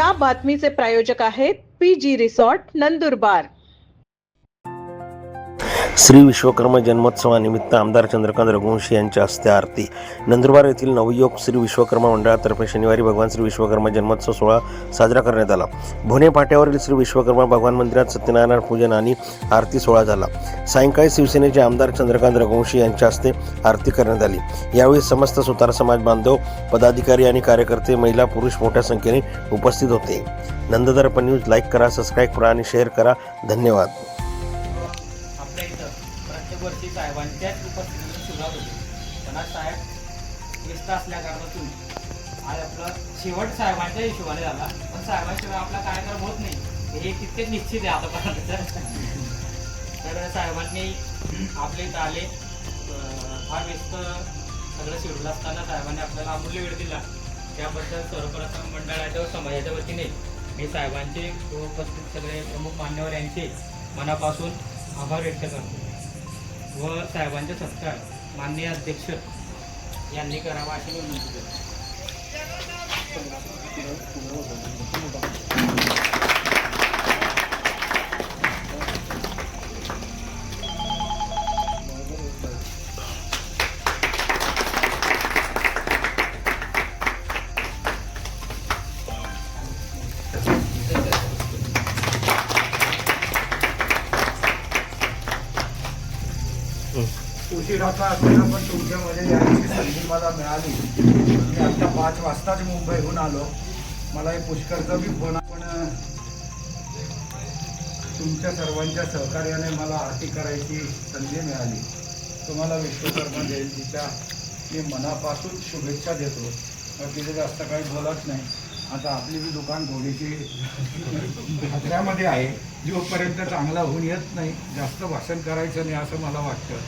या बातमीचे प्रायोजक आहेत P G resort Nandurbar. Shri Vishwakarma जन्मोत्सवानिमित्त आमदार चंद्रकांत रघुवंशी यांच्या हस्ते आरती. नंदुरबार येथील नवयोग श्री विश्वकर्मा मंडळातर्फे शनिवारी भगवान श्री विश्वकर्मा जन्मोत्सव सोहळा साजरा करण्यात आला. भोने पाट्यावरील श्री विश्वकर्मा भगवान मंदिरात सत्यनारायण पूजन आणि आरती सोहळा झाला. सायंकाळी शिवसेनेचे आमदार चंद्रकांत रघुवंशी यांच्या हस्ते आरती करण्यात आली. यावेळी समस्त सुतार समाज बांधव पदाधिकारी आणि कार्यकर्ते महिला पुरुष मोठ्या संख्येने उपस्थित होते. नंददर्पण न्यूज लाईक करा सबस्क्राईब करा आणि शेअर करा. धन्यवाद. वर्षी साहेबांच्याच उपस्थितीतून सुरुवात होते. पण आज साहेब व्यस्त असल्या कारणातून आज आपला शेवट साहेबांच्या हिशोबाने झाला. पण साहेबांशिवाय आपला कार्यक्रम होत नाही. हे तितकेच निश्चित आहे आतापर्यंत. तर साहेबांनी आपले इथं आले. फार व्यस्त सगळं शेड्यूल असताना साहेबांनी आपल्याला अमूल्य वेळ दिला. त्याबद्दल सर्वप्रथम मंडळाच्या व समाजाच्या वतीने मी साहेबांचे उपस्थित सगळे प्रमुख मान्यवर यांचे मनापासून आभार व्यक्त करतो. व साहेबांचा सत्कार माननीय अध्यक्ष यांनी करावा अशी विनंती केली. उशिराचा असताना पण तुमच्यामध्ये यायची संधी मला मिळाली. मी आता पाच वाजताच मुंबईहून आलो. मला हे पुष्कळचं बी फोन पण तुमच्या सर्वांच्या सहकार्याने मला आरती करायची संधी मिळाली. तुम्हाला विश्वकर्मा जयंतीच्या मी मनापासून शुभेच्छा देतो. तिथे जास्त काही बोलत नाही. आता आपली बी दुकान थोडीशी खतऱ्यामध्ये आहे जोपर्यंत चांगला होऊन येत नाही जास्त भाषण करायचं नाही असं मला वाटतं.